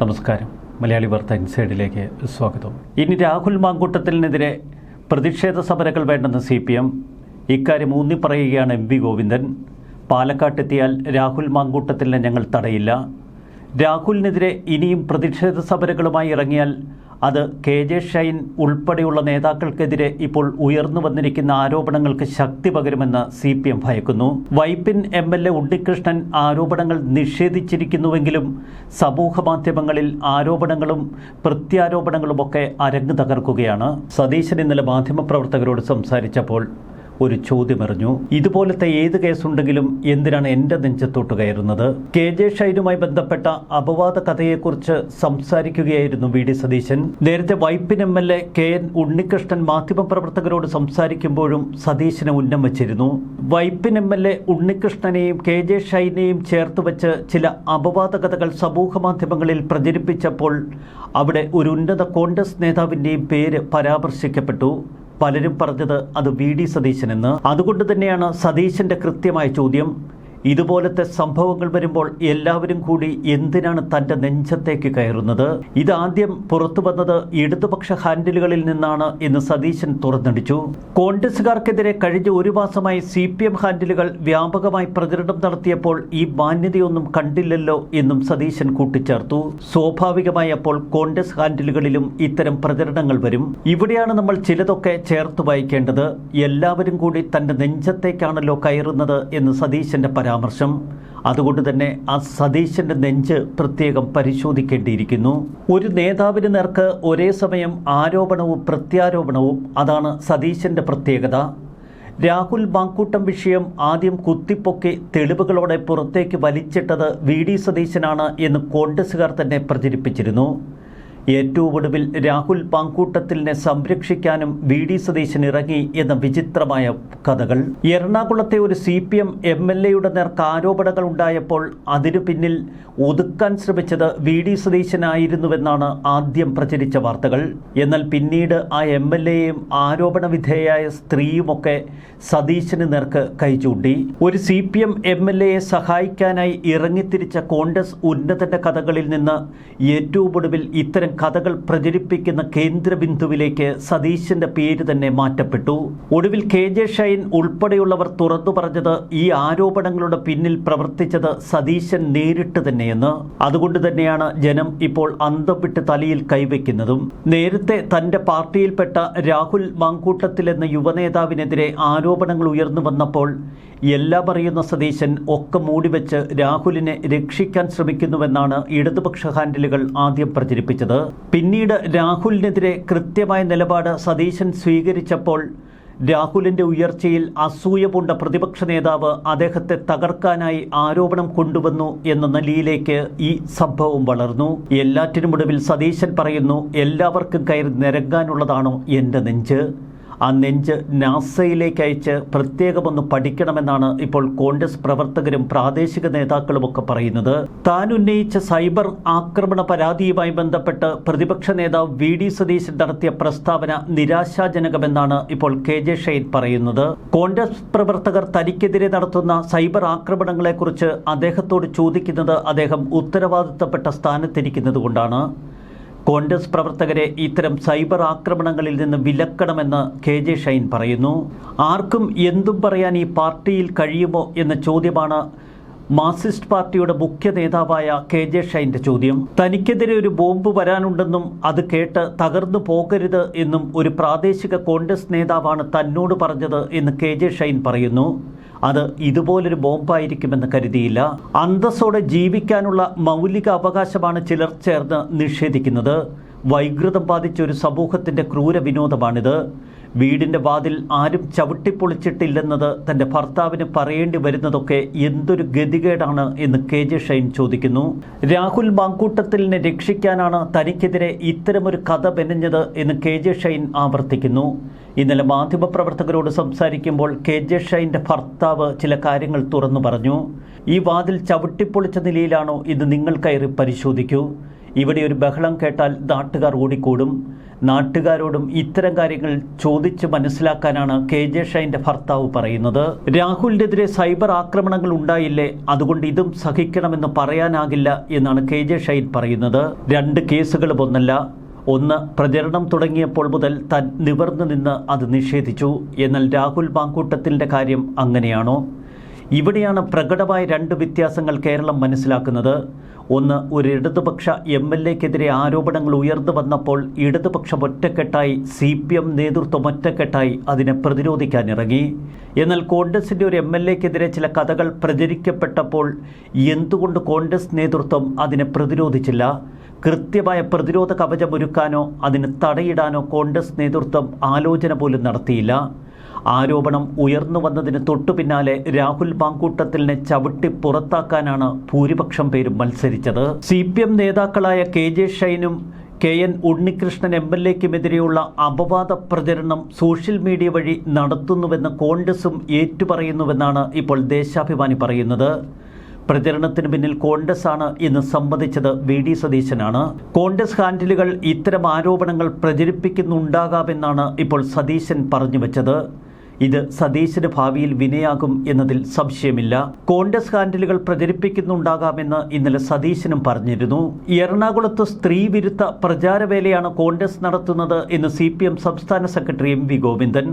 നമസ്കാരം. മലയാളി വാർത്ത ഇൻസൈഡിലേക്ക് സ്വാഗതം. ഇനി രാഹുൽ മാങ്കൂട്ടത്തിനെതിരെ പ്രതിഷേധ സമരങ്ങൾ വേണ്ടെന്ന് സി പി എം ഇക്കാര്യം ഊന്നിപ്പറയുകയാണ് എം വി ഗോവിന്ദൻ. പാലക്കാട്ടെത്തിയാൽ രാഹുൽ മാങ്കൂട്ടത്തിനെ ഞങ്ങൾ തടയില്ല. രാഹുലിനെതിരെ ഇനിയും പ്രതിഷേധ സമരങ്ങളുമായി ഇറങ്ങിയാൽ അത് കെ ജെ ഷൈൻ ഉൾപ്പെടെയുള്ള നേതാക്കൾക്കെതിരെ ഇപ്പോൾ ഉയർന്നു വന്നിരിക്കുന്ന ആരോപണങ്ങൾക്ക് ശക്തി പകരുമെന്ന് C P M ഭയക്കുന്നു. Vypin M L A Unnikrishnan ആരോപണങ്ങൾ നിഷേധിച്ചിരിക്കുന്നുവെങ്കിലും സമൂഹ മാധ്യമങ്ങളിൽ ആരോപണങ്ങളും പ്രത്യാരോപണങ്ങളുമൊക്കെ അരങ്ങ് തകർക്കുകയാണ്. സതീശൻ ഇന്നലെ മാധ്യമപ്രവർത്തകരോട് സംസാരിച്ചപ്പോൾ ഒരു ചോദ്യമെറിഞ്ഞു. ഇതുപോലത്തെ ഏത് കേസുണ്ടെങ്കിലും എന്തിനാണ് എന്റെ നെഞ്ചത്തോട്ട് കയറുന്നത്? കെ ജെ ഷൈനുമായി ബന്ധപ്പെട്ട അപവാദ കഥയെക്കുറിച്ച് സംസാരിക്കുകയായിരുന്നു വി ഡി സതീശൻ. നേരത്തെ Vypin M L A K N Unnikrishnan മാധ്യമപ്രവർത്തകരോട് സംസാരിക്കുമ്പോഴും സതീശനെ ഉന്നം വച്ചിരുന്നു. വൈപ്പിൻ എം എൽ എ ഉണ്ണികൃഷ്ണനെയും കെ ജെ ഷൈനെയും ചേർത്ത് വെച്ച് ചില അപവാദ കഥകൾ സമൂഹ മാധ്യമങ്ങളിൽ പ്രചരിപ്പിച്ചപ്പോൾ അവിടെ ഒരു ഉന്നത കോൺഗ്രസ് നേതാവിന്റെയും പേര് പരാമർശിക്കപ്പെട്ടു. പലരും പറഞ്ഞത് അത് വി ഡി സതീശനെന്ന്. അതുകൊണ്ട് തന്നെയാണ് സതീശന്റെ കൃത്യമായ ചോദ്യം ഇതുപോലത്തെ സംഭവങ്ങൾ വരുമ്പോൾ എല്ലാവരും കൂടി എന്തിനാണ് തന്റെ നെഞ്ചത്തേക്ക് കയറുന്നത്? ഇതാദ്യം പുറത്തു വന്നത് ഇടതുപക്ഷ ഹാൻഡിലുകളിൽ നിന്നാണ് എന്ന് സതീശൻ തുറന്നടിച്ചു. കോൺഗ്രസുകാർക്കെതിരെ കഴിഞ്ഞ ഒരു മാസമായി സി പി എം ഹാൻഡിലുകൾ വ്യാപകമായി പ്രചരണം നടത്തിയപ്പോൾ ഈ മാന്യതയൊന്നും കണ്ടില്ലല്ലോ എന്നും സതീശൻ കൂട്ടിച്ചേർത്തു. സ്വാഭാവികമായി അപ്പോൾ കോൺഗ്രസ് ഹാൻഡിലുകളിലും ഇത്തരം പ്രചരണങ്ങൾ വരും. ഇവിടെയാണ് നമ്മൾ ചിലതൊക്കെ ചേർത്ത് വായിക്കേണ്ടത്. എല്ലാവരും കൂടി തന്റെ നെഞ്ചത്തേക്കാണല്ലോ കയറുന്നത് എന്ന് സതീശന്റെ പരാമർശം. അതുകൊണ്ട് തന്നെ ആ സതീശന്റെ നെഞ്ച് പ്രത്യേകം പരിശോധിക്കേണ്ടിയിരിക്കുന്നു. ഒരു നേതാവിന് നേർക്ക് ഒരേ സമയം ആരോപണവും പ്രത്യാരോപണവും അതാണ് സതീശന്റെ പ്രത്യേകത. രാഹുൽ മാങ്കൂട്ടം വിഷയം ആദ്യം കുത്തിപ്പൊക്കി തെളിവുകളോടെ പുറത്തേക്ക് വലിച്ചിട്ടത് വി ഡി സതീശനാണ് എന്ന് കോൺഗ്രസുകാർ തന്നെ പ്രചരിപ്പിച്ചിരുന്നു. ഏറ്റവും ഒടുവിൽ രാഹുൽ പാങ്കൂട്ടത്തിലിനെ സംരക്ഷിക്കാനും വി ഡി സതീശൻ ഇറങ്ങി എന്ന വിചിത്രമായ കഥകൾ. എറണാകുളത്തെ ഒരു C P M M L എയുടെ നേർക്ക് ആരോപണങ്ങൾ ഉണ്ടായപ്പോൾ അതിനു പിന്നിൽ ഒതുക്കാൻ ശ്രമിച്ചത് വി ഡി സതീശനായിരുന്നുവെന്നാണ് ആദ്യം പ്രചരിച്ച വാർത്തകൾ. എന്നാൽ പിന്നീട് ആ എം എൽ എയും ആരോപണ വിധേയായ സ്ത്രീയുമൊക്കെ സതീശന് നേർക്ക് കൈചൂണ്ടി ഒരു C P M M L എയെ സഹായിക്കാനായി ഇറങ്ങിത്തിരിച്ച കോൺഗ്രസ് ഉന്നതന്റെ കഥകളിൽ നിന്ന് ഏറ്റവും ഒടുവിൽ ഇത്തരം കഥകൾ പ്രചരിപ്പിക്കുന്ന കേന്ദ്രബിന്ദുവിലേക്ക് സതീശന്റെ പേര് തന്നെ മാറ്റപ്പെട്ടു. ഒടുവിൽ കെ ജെ ഷൈൻ ഉൾപ്പെടെയുള്ളവർ തുറന്നു പറഞ്ഞത് ഈ ആരോപണങ്ങളുടെ പിന്നിൽ പ്രവർത്തിച്ചത് സതീശൻ നേരിട്ട് തന്നെയെന്ന്. അതുകൊണ്ട് തന്നെയാണ് ജനം ഇപ്പോൾ അന്തം വിട്ട് തലയിൽ കൈവയ്ക്കുന്നതും. നേരത്തെ തന്റെ പാർട്ടിയിൽപ്പെട്ട രാഹുൽ മാങ്കൂട്ടത്തിൽ എന്ന യുവനേതാവിനെതിരെ ആരോപണങ്ങൾ ഉയർന്നു വന്നപ്പോൾ എല്ലാം അറിയുന്ന സതീശൻ ഒക്കെ മൂടിവെച്ച് രാഹുലിനെ രക്ഷിക്കാൻ ശ്രമിക്കുന്നുവെന്നാണ് ഇടതുപക്ഷ ഹാൻഡിലുകൾ ആദ്യം പ്രചരിപ്പിച്ചത്. പിന്നീട് രാഹുലിനെതിരെ കൃത്യമായ നിലപാട് സതീശൻ സ്വീകരിച്ചപ്പോൾ രാഹുലിന്റെ ഉയർച്ചയിൽ അസൂയ പൂണ്ട പ്രതിപക്ഷ നേതാവ് അദ്ദേഹത്തെ തകർക്കാനായി ആരോപണം കൊണ്ടുവന്നു എന്ന നിലയിലേക്ക് ഈ സംഭവം വളർന്നു. എല്ലാറ്റിനുമൊടുവിൽ സതീശൻ പറയുന്നു എല്ലാവർക്കും കയറി നിരങ്ങാനുള്ളതാണോ എന്റെ നെഞ്ച്? ആ നെഞ്ച് നാസയിലേക്ക് അയച്ച് പ്രത്യേകമൊന്ന് പഠിക്കണമെന്നാണ് ഇപ്പോൾ കോൺഗ്രസ് പ്രവർത്തകരും പ്രാദേശിക നേതാക്കളുമൊക്കെ പറയുന്നത്. താൻ ഉന്നയിച്ച സൈബർ ആക്രമണ പരാതിയുമായി ബന്ധപ്പെട്ട് പ്രതിപക്ഷ നേതാവ് വി ഡി സതീശൻ നടത്തിയ പ്രസ്താവന നിരാശാജനകമെന്നാണ് ഇപ്പോൾ കെ ജെ ഷെയ്ൻ പറയുന്നത്. കോൺഗ്രസ് പ്രവർത്തകർ തനിക്കെതിരെ നടത്തുന്ന സൈബർ ആക്രമണങ്ങളെക്കുറിച്ച് അദ്ദേഹത്തോട് ചോദിക്കുന്നത് അദ്ദേഹം ഉത്തരവാദിത്തപ്പെട്ട സ്ഥാനത്തിരിക്കുന്നത് കൊണ്ടാണ് കോൺഗ്രസ് പ്രവർത്തകരെ ഇത്തരം സൈബർ ആക്രമണങ്ങളിൽ നിന്ന് വിലക്കണമെന്ന് കെ ജെ ഷൈൻ പറയുന്നു. ആർക്കും എന്തും പറയാൻ ഈ പാർട്ടിയിൽ കഴിയുമോ എന്ന ചോദ്യമാണ് മാർസിസ്റ്റ് പാർട്ടിയുടെ മുഖ്യ നേതാവായ കെ ജെ ഷൈന്റെ ചോദ്യം. തനിക്കെതിരെ ഒരു ബോംബ് വരാനുണ്ടെന്നും അത് കേട്ട് തകർന്നു പോകരുത് എന്നും ഒരു പ്രാദേശിക കോൺഗ്രസ് നേതാവാണ് തന്നോട് പറഞ്ഞത് എന്ന് കെ ജെ ഷൈൻ പറയുന്നു. അത് ഇതുപോലൊരു ബോംബായിരിക്കുമെന്ന് കരുതിയില്ല. അന്തസ്സോടെ ജീവിക്കാനുള്ള മൗലിക അവകാശമാണ് ചിലർ ചേർന്ന് നിഷേധിക്കുന്നത്. വൈകൃതം ബാധിച്ച ഒരു സമൂഹത്തിന്റെ ക്രൂര വിനോദമാണിത് വീടിന്റെ വാതിൽ ആരും ചവിട്ടിപ്പൊളിച്ചിട്ടില്ലെന്നത് തന്റെ ഭർത്താവിന് പറയേണ്ടി വരുന്നതൊക്കെ എന്തൊരു ഗതികേടാണ് എന്ന് കെ ജെ ഷൈൻ ചോദിക്കുന്നു. രാഹുൽ മാങ്കൂട്ടത്തിലിനെ രക്ഷിക്കാനാണ് തനിക്കെതിരെ ഇത്തരമൊരു കഥ പെനഞ്ഞത് എന്ന് കെ ജെ ഷൈൻ ആവർത്തിക്കുന്നു. ഇന്നലെ മാധ്യമപ്രവർത്തകരോട് സംസാരിക്കുമ്പോൾ കെ ജെ ഷൈന്റെ ഭർത്താവ് ചില കാര്യങ്ങൾ തുറന്നു പറഞ്ഞു. ഈ വാതിൽ ചവിട്ടിപ്പൊളിച്ച നിലയിലാണോ ഇത് നിങ്ങൾ കയറി പരിശോധിക്കൂ. ഇവിടെ ഒരു ബഹളം കേട്ടാൽ നാട്ടുകാർ ഓടിക്കൂടും. നാട്ടുകാരോടും ഇത്തരം കാര്യങ്ങൾ ചോദിച്ച് മനസ്സിലാക്കാനാണ് കെ ജെ ഷൈന്റെ ഭർത്താവ് പറയുന്നത്. രാഹുലിനെതിരെ സൈബർ ആക്രമണങ്ങൾ ഉണ്ടായില്ലേ? അതുകൊണ്ട് ഇതും സഹിക്കണമെന്ന് പറയാനാകില്ല എന്നാണ് കെ ജെ ഷൈൻ പറയുന്നത്. രണ്ട് കേസുകളും ഒന്നല്ല. ഒന്ന് പ്രചരണം തുടങ്ങിയപ്പോൾ മുതൽ താൻ നിവർന്നു നിന്ന് അത് നിഷേധിച്ചു. എന്നാൽ രാഹുൽ മാങ്കൂട്ടത്തിന്റെ കാര്യം അങ്ങനെയാണോ? ഇവിടെയാണ് പ്രകടമായ രണ്ട് വ്യത്യാസങ്ങൾ കേരളം മനസ്സിലാക്കുന്നത്. ഒന്ന് ഒരു ഇടതുപക്ഷ എം എൽ എക്കെതിരെ ആരോപണങ്ങൾ ഉയർന്നു വന്നപ്പോൾ ഇടതുപക്ഷം ഒറ്റക്കെട്ടായി സി പി എം നേതൃത്വം ഒറ്റക്കെട്ടായി അതിനെ പ്രതിരോധിക്കാനിറങ്ങി. എന്നാൽ കോൺഗ്രസിന്റെ ഒരു എം എൽ എക്കെതിരെ ചില കഥകൾ പ്രചരിക്കപ്പെട്ടപ്പോൾ എന്തുകൊണ്ട് കോൺഗ്രസ് നേതൃത്വം അതിനെ പ്രതിരോധിച്ചില്ല? കൃത്യമായ പ്രതിരോധ കവചമൊരുക്കാനോ അതിന് തടയിടാനോ കോൺഗ്രസ് നേതൃത്വം ആലോചന പോലും നടത്തിയില്ല. ആരോപണം ഉയർന്നു വന്നതിന് തൊട്ടു പിന്നാലെ രാഹുൽ മാങ്കൂട്ടത്തിലിനെ ചവിട്ടി പുറത്താക്കാനാണ് ഭൂരിപക്ഷം പേരും മത്സരിച്ചത്. സി നേതാക്കളായ K J ഷൈനും K N Unnikrishnan M L എക്കുമെതിരെയുള്ള അപവാദ പ്രചരണം സോഷ്യൽ മീഡിയ വഴി നടത്തുന്നുവെന്ന് കോൺഗ്രസും ഏറ്റുപറയുന്നുവെന്നാണ് ഇപ്പോൾ ദേശാഭിമാനി പറയുന്നത്. പ്രചരണത്തിന് പിന്നിൽ കോൺഗ്രസ് ആണ് ഇന്ന് സംബന്ധിച്ചത് വി ഡി സതീശനാണ്. കോൺഗ്രസ് ഹാൻഡിലുകൾ ഇത്തരം ആരോപണങ്ങൾ പ്രചരിപ്പിക്കുന്നുണ്ടാകാമെന്നാണ് ഇപ്പോൾ സതീശൻ പറഞ്ഞു വെച്ചത്. ഇത് സതീശന് ഭാവിയിൽ വിനയാകും എന്നതിൽ സംശയമില്ല. കോൺഗ്രസ് ഹാൻഡിലുകൾ പ്രചരിപ്പിക്കുന്നുണ്ടാകാമെന്ന് ഇന്നലെ സതീശനും പറഞ്ഞിരുന്നു. എറണാകുളത്ത് സ്ത്രീവിരുദ്ധ പ്രചാരവേലയാണ് കോൺഗ്രസ് നടത്തുന്നത് എന്ന് സി സംസ്ഥാന സെക്രട്ടറി എം വി ഗോവിന്ദൻ.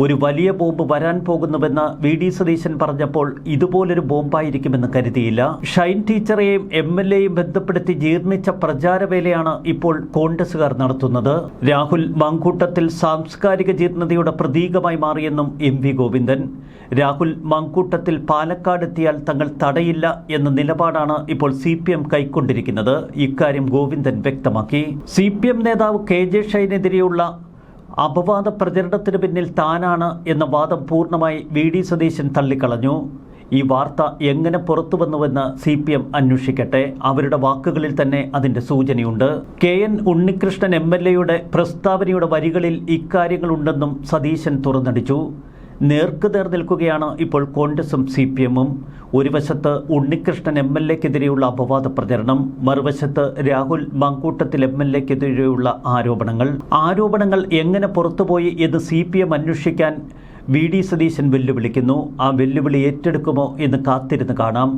ഒരു വലിയ ബോംബ് വരാൻ പോകുന്നുവെന്ന് വി ഡി സതീശൻ പറഞ്ഞപ്പോൾ ഇതുപോലൊരു ബോംബായിരിക്കുമെന്ന് കരുതിയില്ല. ഷൈൻ ടീച്ചറെയും എം എൽ എയും ബന്ധപ്പെടുത്തി ജീർണിച്ച പ്രചാരവേലയാണ് ഇപ്പോൾ കോൺഗ്രസുകാർ നടത്തുന്നത്. രാഹുൽ മങ്കൂട്ടത്തിൽ സാംസ്കാരിക ജീർണതയുടെ പ്രതീകമായി മാറിയെന്നും എം വി ഗോവിന്ദൻ. രാഹുൽ മങ്കൂട്ടത്തിൽ പാലക്കാടെത്തിയാൽ തങ്ങൾ തടയില്ല എന്ന നിലപാടാണ് ഇപ്പോൾ സി പി എം കൈക്കൊണ്ടിരിക്കുന്നത്. ഇക്കാര്യം ഗോവിന്ദൻ വ്യക്തമാക്കി. സി പി എം നേതാവ് കെ ജെ ഷൈനെതിരെയുള്ള അപവാദ പ്രചരണത്തിന് പിന്നിൽ താനാണ് എന്ന വാദം പൂർണമായി വി ഡി സതീശൻ തള്ളിക്കളഞ്ഞു. ഈ വാർത്ത എങ്ങനെ പുറത്തു വന്നുവെന്ന് സി പി എം അന്വേഷിക്കട്ടെ. അവരുടെ വാക്കുകളിൽ തന്നെ അതിന്റെ സൂചനയുണ്ട്. K N Unnikrishnan M L എയുടെ പ്രസ്താവനയുടെ വരികളിൽ ഇക്കാര്യങ്ങളുണ്ടെന്നും സതീശൻ തുറന്നടിച്ചു. നേർക്കുനേർ നിൽക്കുകയാണ് ഇപ്പോൾ കോൺഗ്രസും സി പി എമ്മും ഒരു വശത്ത് ഉണ്ണികൃഷ്ണൻ എം എൽ എക്കെതിരെയുള്ള അപവാദ പ്രചരണം മറുവശത്ത് രാഹുൽ മങ്കൂട്ടത്തിൽ എം എൽ എക്കെതിരെയുള്ള ആരോപണങ്ങൾ. ആരോപണങ്ങൾ എങ്ങനെ പുറത്തുപോയി എന്ന് സി പി എം അന്വേഷിക്കാൻ വി ഡി സതീശൻ വെല്ലുവിളിക്കുന്നു. ആ വെല്ലുവിളി ഏറ്റെടുക്കുമോ എന്ന് കാത്തിരുന്ന് കാണാം.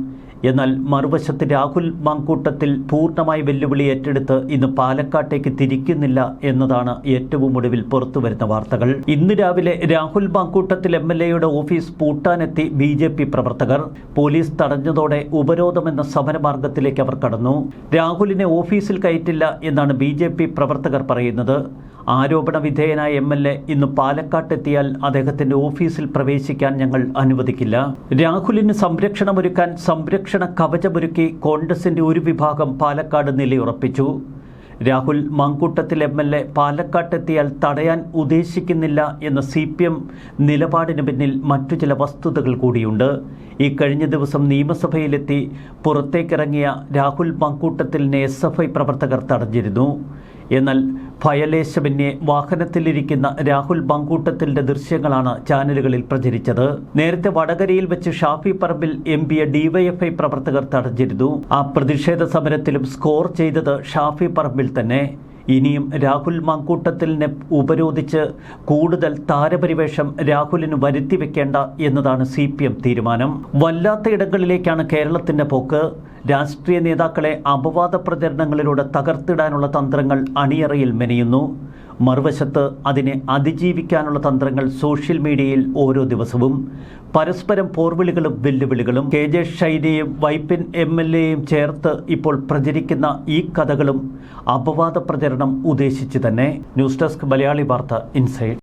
എന്നാൽ മറുവശത്ത് രാഹുൽ മാങ്കൂട്ടത്തിൽ പൂർണമായി വെല്ലുവിളി ഏറ്റെടുത്ത് ഇന്ന് പാലക്കാട്ടേക്ക് തിരിക്കുന്നില്ല എന്നതാണ് ഏറ്റവും ഒടുവിൽ പുറത്തുവരുന്ന വാർത്തകൾ. ഇന്ന് രാവിലെ രാഹുൽ മാങ്കൂട്ടത്തിൽ എം എൽ എയുടെ ഓഫീസ് പൂട്ടാനെത്തി ബി ജെ പി പ്രവർത്തകർ. പോലീസ് തടഞ്ഞതോടെ ഉപരോധമെന്ന സമരമാർഗത്തിലേക്ക് അവർ കടന്നു. രാഹുലിനെ ഓഫീസിൽ കയറ്റില്ല എന്നാണ് ബി പ്രവർത്തകർ പറയുന്നത്. ആരോപണ വിധേയനായ എം എൽ എ ഇന്ന് പാലക്കാട്ടെത്തിയാൽ അദ്ദേഹത്തിന്റെ ഓഫീസിൽ പ്രവേശിക്കാൻ ഞങ്ങൾ അനുവദിക്കില്ല. രാഹുലിന് സംരക്ഷണമൊരുക്കാൻ സംരക്ഷണ കവചമൊരുക്കി കോൺഗ്രസിന്റെ ഒരു വിഭാഗം Palakkad നിലയുറപ്പിച്ചു. Rahul Mamkoottathil M L A പാലക്കാട്ടെത്തിയാൽ തടയാൻ ഉദ്ദേശിക്കുന്നില്ല എന്ന സി പി എം നിലപാടിന് പിന്നിൽ മറ്റു ചില വസ്തുതകൾ കൂടിയുണ്ട്. ഈ കഴിഞ്ഞ ദിവസം നിയമസഭയിലെത്തി പുറത്തേക്കിറങ്ങിയ രാഹുൽ മാങ്കൂട്ടത്തിലിനെ എസ് എഫ് ഐ പ്രവർത്തകർ തടഞ്ഞിരുന്നു. എന്നാൽ ഭയലേശമന്യെ വാഹനത്തിലിരിക്കുന്ന രാഹുൽ ബങ്കൂട്ടത്തിന്റെ ദൃശ്യങ്ങളാണ് ചാനലുകളിൽ പ്രചരിച്ചത്. നേരത്തെ വടകരയിൽ വെച്ച് ഷാഫി പറമ്പിൽ എം പിയെ ഡിവൈഎഫ്ഐ പ്രവർത്തകർ തടഞ്ഞിരുന്നു. ആ പ്രതിഷേധ സമരത്തിലും സ്കോർ ചെയ്തത് ഷാഫി പറമ്പിൽ തന്നെ. ഇനിയും രാഹുൽ മാങ്കൂട്ടത്തിലിനെ ഉപരോധിച്ച് കൂടുതൽ താരപരിവേഷം രാഹുലിന് വരുത്തിവെക്കേണ്ട എന്നതാണ് സി തീരുമാനം. വല്ലാത്ത ഇടങ്ങളിലേക്കാണ് കേരളത്തിന്റെ പോക്ക്. രാഷ്ട്രീയ നേതാക്കളെ അപവാദ പ്രചരണങ്ങളിലൂടെ തകർത്തിടാനുള്ള തന്ത്രങ്ങൾ അണിയറയിൽ മെനയുന്നു. മറുവശത്ത് അതിനെ അതിജീവിക്കാനുള്ള തന്ത്രങ്ങൾ സോഷ്യൽ മീഡിയയിൽ ഓരോ ദിവസവും. പരസ്പരം പോർവിളികളും വെല്ലുവിളികളും. കെ ജെ ഷൈനയും വൈപ്പിൻ എം എൽ എയും ചേർത്ത് ഇപ്പോൾ പ്രചരിക്കുന്ന ഈ കഥകളും അപവാദ പ്രചരണം ഉദ്ദേശിച്ച് തന്നെ. ന്യൂസ് ഡെസ്ക് മലയാളി വാർത്ത ഇൻസൈഡ്.